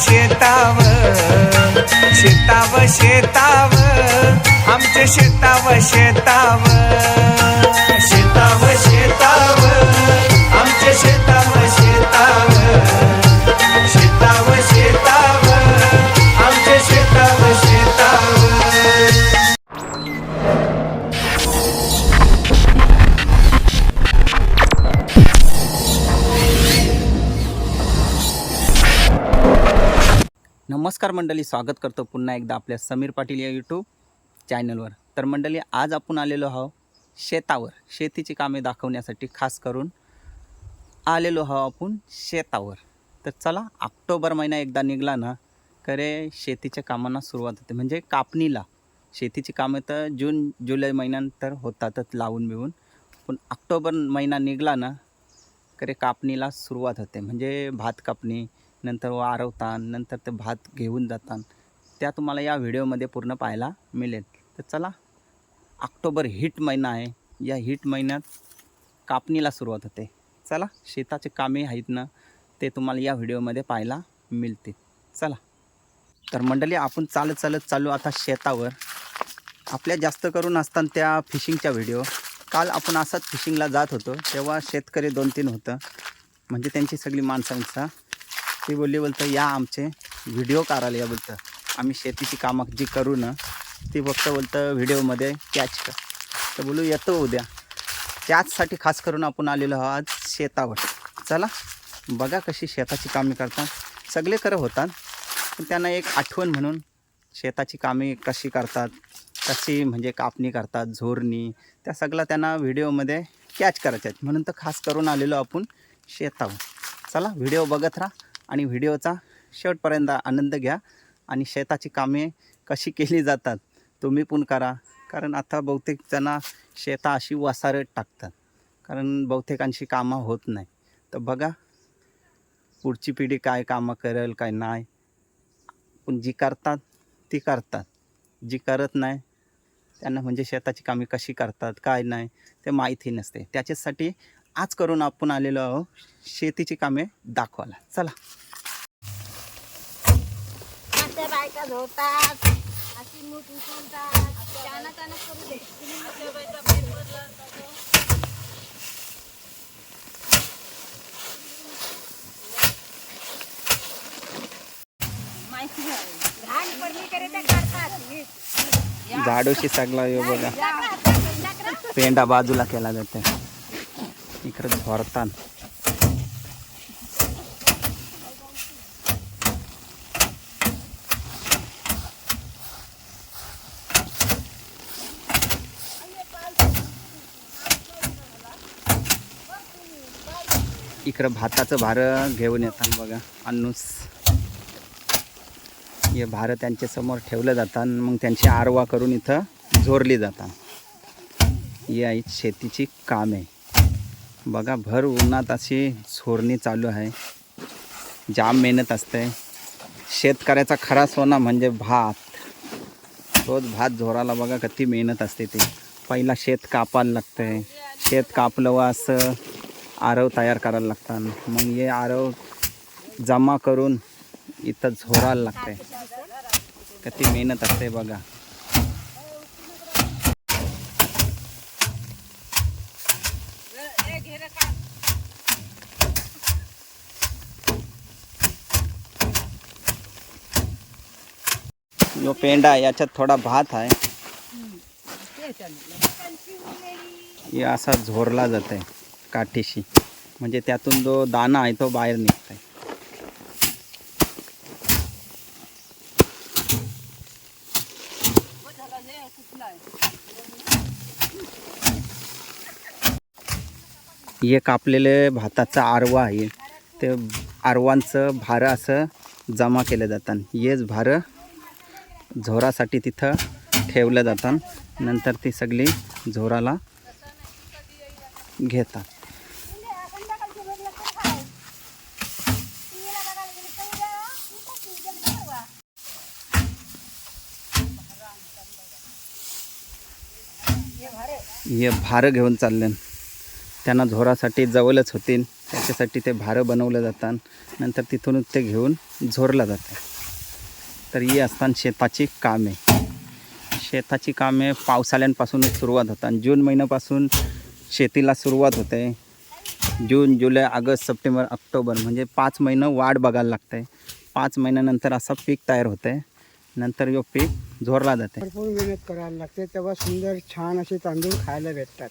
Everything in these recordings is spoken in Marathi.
शेताव शेताव शेताव आमचे शेताव शेताव नमस्कार मंडळी स्वागत करतो पुन्हा एकदा आपल्या समीर पाटील या यूट्यूब चॅनलवर तर मंडळी आज आपण आलेलो आहोत शेतावर. शेतीची कामे दाखवण्यासाठी खास करून आलेलो आहोत आपण शेतावर. तर चला ऑक्टोबर महिना एकदा निघला ना खरे शेतीच्या कामांना सुरुवात होते. म्हणजे कापणीला. शेतीची कामं तर जून जुलै महिन्यानंतर होतातच लावून मिळून पण ऑक्टोबर महिना निघला ना खरे कापणीला सुरुवात होते. म्हणजे भात कापणी नंतर वारवतान नंतर ते भात घेऊन जातात त्या तुम्हाला या व्हिडिओमध्ये पूर्ण पाहायला मिळेल. तर चला ऑक्टोबर हीट महिना आहे. या हीट महिन्यात कापणीला सुरुवात होते. चला शेताचे कामे आहेत ना ते तुम्हाला या व्हिडिओमध्ये पाहायला मिळतील. चला. तर मंडळी आपण चालत चालत चालू आता शेतावर. आपल्या जास्त करून असताना त्या फिशिंगच्या व्हिडिओ. काल आपण असंच फिशिंगला जात होतो तेव्हा शेतकरी दोन तीन होतं. म्हणजे त्यांची सगळी माणसांचा ती बोलली बोलतं या आमचे व्हिडिओ काढायला या बोलतं. आम्ही शेतीची कामं जी करू ना ती फक्त बोलतं व्हिडिओमध्ये कॅच कर. तर बोलू येतो उद्या. त्याचसाठी खास करून आपण आलेलो आहोत आज शेतावर. चला बघा कशी शेताची कामे करतात. सगळे करत होतात पण त्यांना एक आठवण म्हणून शेताची कामे कशी करतात कशी म्हणजे कापणी करतात झोरणी त्या सगळ्या त्यांना व्हिडिओमध्ये कॅच करायच्या आहेत. म्हणून तर खास करून आलेलो आपण शेतावर. चला व्हिडिओ बघत राहा. आणि व्हिडिओचा शेवटपर्यंत आनंद घ्या आणि शेताची कामे कशी केली जातात तुम्ही पण करा. कारण आता बहुतेकजणं शेता अशी वसारत टाकतात. कारण बहुतेकांशी कामं होत नाही. तर बघा पुढची पिढी काय कामं करेल काय नाही. पण जी करतात ती करतात. जी करत नाही त्यांना म्हणजे शेताची कामे कशी करतात काय नाही ते माहिती नसते. त्याच्यासाठी आज करून आपण आलेलो आहोत. शेतीची कामे दाखवायला. चला. अशा बायका झोतात अशी मूठ उचलतात त्यानं त्यानं करू दे. माहिती आहे घाण पडली तरी ते करतात. झाडोशी यो बघा पेंडा बाजूला केला जाते इकडे झोरतात इकडं भाताचं भारं घेऊन येतात बघा अन्नूस. हे भारं त्यांच्यासमोर ठेवलं जातात मग त्यांची आरवा करून इथं झोरली जातात ही आई शेतीची कामे. बघा भर उन्हात अशी झोरणी चालू आहे. जाम मेहनत असते. शेतकऱ्याचा खरा सोना म्हणजे भात. तोच भात झोराला बघा किती मेहनत असते ते. पहिला शेत कापायला लागतं. आहे शेत कापलं व असं आरव तयार करायला लागतात. मग हे आरव जमा करून इथं झोरायला लागतंय किती मेहनत असते बघा. जो पेंडा आहे याच्यात थोडा भात आहे. हे असा झोरला जात आहे काठीशी. म्हणजे त्यातून जो दाणा आहे तो बाहेर निघत आहे हे कापलेले भाताचा आरवा आहे. ते आरवांचं भारं असं जमा केलं जातं. हेच भारं झोरासाठी तिथं ठेवलं जातं नंतर ती सगळी झोराला घेतात. हे भारं घेऊन चालले त्यांना झोरासाठी जवळच होतील. त्याच्यासाठी ते भारं बनवलं जातात. नंतर तिथूनच ते घेऊन झोरलं जातं तर ही असतात शेताची कामे. शेताची कामे पावसाळ्यांपासूनच सुरुवात होतात. जून महिन्यापासून शेतीला सुरुवात होते. जून जुलै ऑगस्ट सप्टेंबर ऑक्टोबर म्हणजे पाच महिनं वाढ बघायला लागते. पाच महिन्यानंतर असं पीक तयार होते. नंतर यो पीक झोरला जाते. भरपूर मेहनत करायला लागते. तेव्हा सुंदर छान असे तांदूळ खायला भेटतात.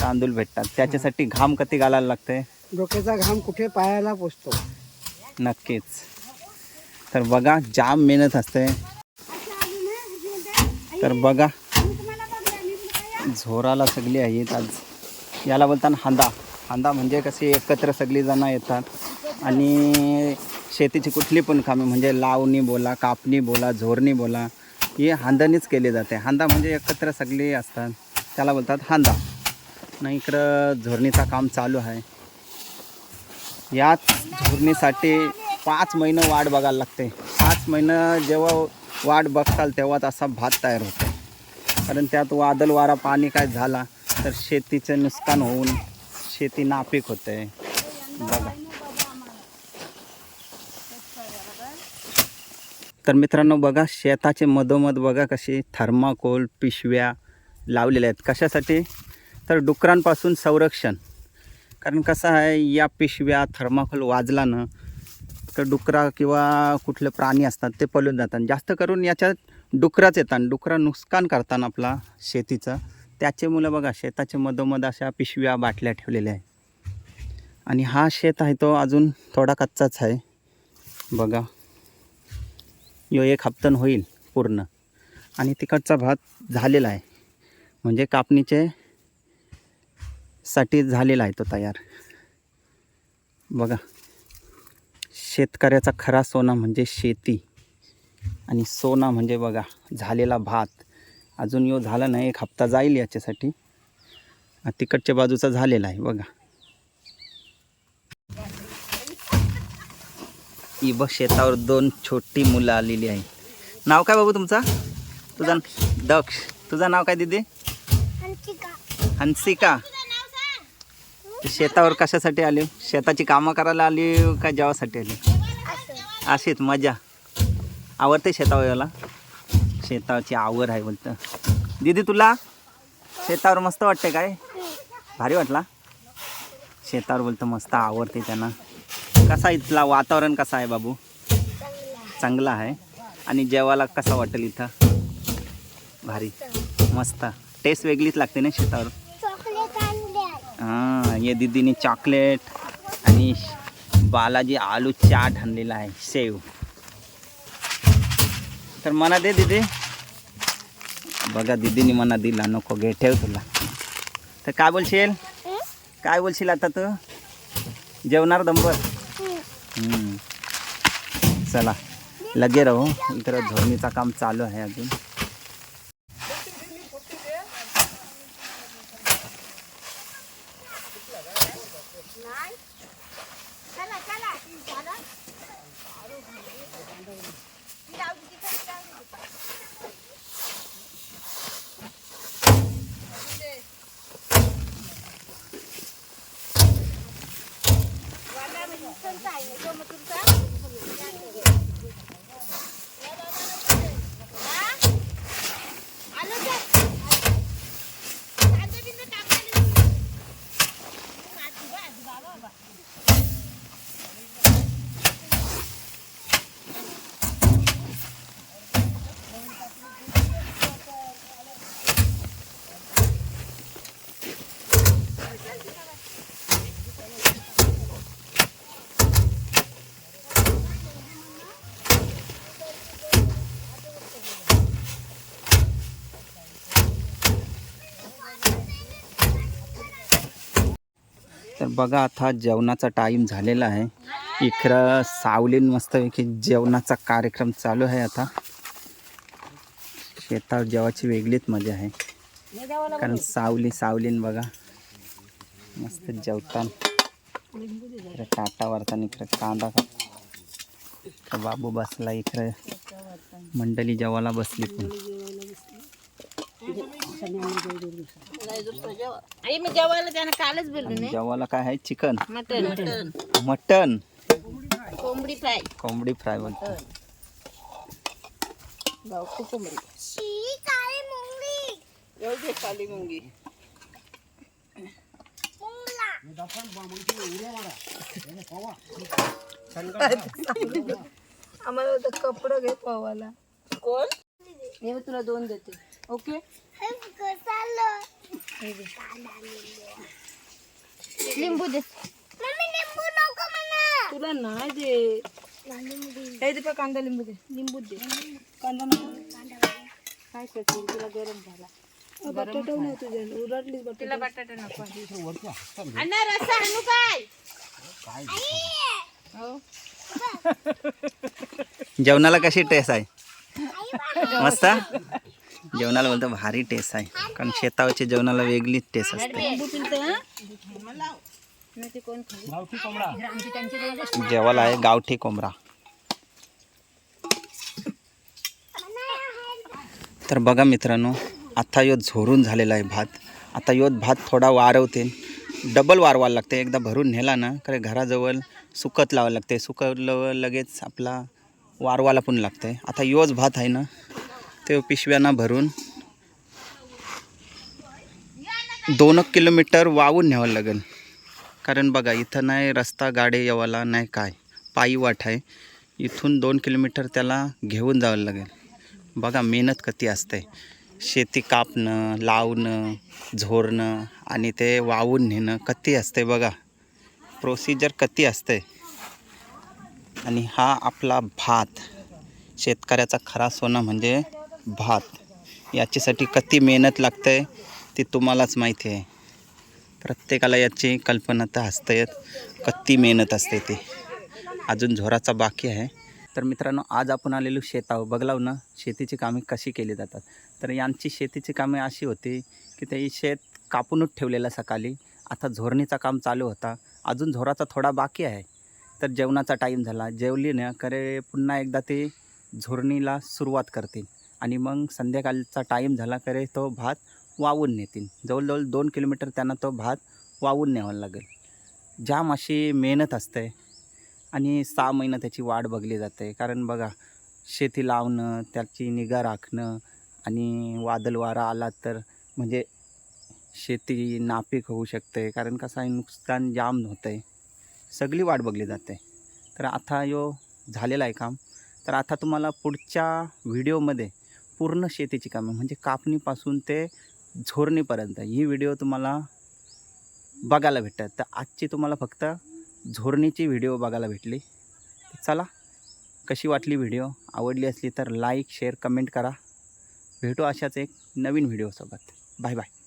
तांदूळ भेटतात. त्याच्यासाठी घाम कधी घालायला लागते? डोक्याचा घाम कुठे पायाला पोचतो? नक्कीच. तर बघा जाम मेहनत असते. तर बघा झोराला सगळी आहेत आज. याला बोलतात हांदा. हांदा म्हणजे कसे एकत्र सगळी जणं येतात. आणि शेतीची कुठली पण कामे म्हणजे लावणी बोला कापणी बोला झोरणी बोला ही हांदानीच केली जाते. हांदा म्हणजे एकत्र सगळी असतात. त्याला बोलतात हांदा. आणि इकडं झोरणीचं काम चालू आहे. याच झोरणीसाठी पाच महिनं वाट बघायला लागते. पाच महिनं जेव्हा वाट बघताल तेव्हाच असा भात तयार होतो. कारण त्यात वादल वारा पाणी काय झाला तर शेतीचं नुकसान होऊन शेती नापीक होते. बघा. तर मित्रांनो बघा शेताचे मधोमध बघा कशी थर्माकोल पिशव्या लावलेल्या आहेत. कशासाठी? तर डुकरांपासून संरक्षण. कारण कसं आहे या पिशव्या थर्माकोल वाजला ना तर डुकरा किंवा कुठले प्राणी असतात ते पळून जातात. जास्त करून याच्यात डुकराच येतात. डुकरा नुकसान करतात आपला शेतीचं. त्याचे मुलं बघा शेताचे मधोमध अशा पिशव्या बाटल्या ठेवलेल्या आहे आणि हा शेत आहे तो अजून थोडा कच्चाच आहे. बघा. यो एक हप्तन होईल पूर्ण. आणि तिकडचा भात झालेला आहे. म्हणजे कापणीचे साठी झालेला आहे तो तयार. बघा. शेतकऱ्याचा खरा सोना म्हणजे शेती. आणि सोना म्हणजे बघा झालेला भात. अजून यो झाला नाही एक हप्ता जाईल याच्यासाठी. तिकडच्या बाजूचा झालेला आहे बघा. ही बघ शेतावर दोन छोटी मुलं आलेली आहे नाव काय बाबू तुमचा? तुझा दक्ष. तुझं नाव काय दिदी? हंसिका. शेतावर कशासाठी आली? शेताची कामं करायला आली का जेवासाठी आली? अशीच मजा. आवडते शेतावर याला शेताची आवड आहे बोलतं. दीदी तुला शेतावर मस्त वाटते काय? भारी वाटला? शेतावर बोलतं मस्त आवडते त्यांना. कसा इथला वातावरण कसं आहे बाबू? चांगला आहे. आणि जेवायला कसं वाटेल इथं? भारी. मस्त. टेस्ट वेगळीच लागते ना शेतावर? हां. हे दीदीने चॉकलेट आणि बालाजी आलू चाट आणलेला आहे. सेव. तर मना दे दीदी. बघा दीदीने मना दिला नको घे ठेव तुला. तर काय बोलशील? काय बोलशील आता तू? जेवणार दंबर हम्म. चला. लगे राहू. इकडं धोरणीचं काम चालू आहे अजून चला चला झालं? ती राहू दे, तिथं राहू दे. वाला म्हणजे तुमचा आहे ना, तो मग तुमचा? हा? बघा आता जेवणाचा टाईम झालेला आहे. इकडं सावलीन मस्तपैकी जेवणाचा कार्यक्रम चालू आहे आता. शेतावर जेवाची वेगळीच मजा आहे. कारण सावली सावलीन बघा. मस्त जेवतान. इकडे टाटा वरताना इकडे कांदा. इकडे बाबू बसला इकडे मंडळी जेवायला बसली पण. आई मी जेवायला त्यानं कालच बोललो आणि नाही. जेवायला काय आहे? चिकन. मटन. मटन. मटन. कोंबडी फ्राय. कोंबडी फ्राय बोलतो गावठी कोंबडी. एवढी काली मुंगी. आम्हाला कपडं घे पवाला. कोण? हे तुला दोन देते. ओके लिंबू दे. तुला नाही दे. दे पण कांदा लिंबू दे. लिंबू दे. कांदा नको. काय करशील तुला गरम झाला. बटाटा नाही. तुझ्या उलटलीच बटाटा. तिला बटाटा नको. अण्णा रस्सा आणू काय? हो. जेवणाला कशी टेस्ट आहे? मस्त? जेवणाला बोलतो भारी टेस्ट आहे. कारण शेतावरच्या जेवणाला वेगळीच टेस्ट असते. जेवायला आहे गावठी कोंबडा. तर बघा मित्रांनो आता यो झोरून झालेला आहे भात. आता यो भात थोडा वारवते डबल वारवायला लागते. एकदा भरून नेला ना कारण घराजवळ सुकत लावायला लागते. सुकलं लगेच आपला वारवायला पण लागते आता योच भात आहे ना ते पिशव्यांना भरून दोन एक किलोमीटर वाहून न्यावं लागेल. कारण बघा इथं नाही रस्ता गाडी यावाला नाही काय. पायी वाट आहे. इथून दोन किलोमीटर त्याला घेऊन जावं लागेल. बघा मेहनत किती असते. शेती कापणं लावणं झोरणं आणि ते वाहून नेणं किती असते बघा. प्रोसिजर किती असते. आणि हा आपला भात. शेतकऱ्याचा खरा सोनं म्हणजे भात. याच्यासाठी किती मेहनत लागते ती तुम्हालाच माहिती आहे. प्रत्येकाला याची कल्पना तर असते कत्ती मेहनत असते ती. अजून झोराचा बाकी आहे. तर मित्रांनो आज आपण आलेलो शेतावर बघलाव ना शेतीची कामे कशी केली जातात. तर यांची शेतीची कामे अशी होती की ते शेत कापूनच ठेवलेलं सकाळी. आता झोरणीचा काम चालू होता. अजून झोराचा थोडा बाकी आहे. तर जेवणाचा टाईम झाला. जेवली ना करे पुन्हा एकदा ते झुरणीला सुरुवात करतील आणि मग संध्याकाळचा टाईम झाला करे तो भात वावून नेतील जवळजवळ दोन किलोमीटर त्यांना तो भात वावून न्यावा लागेल. जाम अशी मेहनत असते. आणि सहा महिनं त्याची वाट बघली जाते. कारण बघा शेती लावणं त्याची निगा राखणं आणि वादल वारा आला तर म्हणजे शेती नापीक होऊ शकते. कारण कसं आहे नुकसान जाम होतं आहे सगळी वाट बघली जाते. तर आता यो झालेला आहे काम. तर आता तुम्हाला पुढच्या व्हिडिओमध्ये पूर्ण शेतीची कामं म्हणजे कापणीपासून ते झोरणीपर्यंत ही व्हिडिओ तुम्हाला बघायला भेटतात. तर आजची तुम्हाला फक्त झोरणीची व्हिडिओ बघायला भेटली. चला कशी वाटली व्हिडिओ आवडली असली तर लाईक शेअर कमेंट करा. भेटू अशाच एक नवीन व्हिडिओसोबत. Bye bye.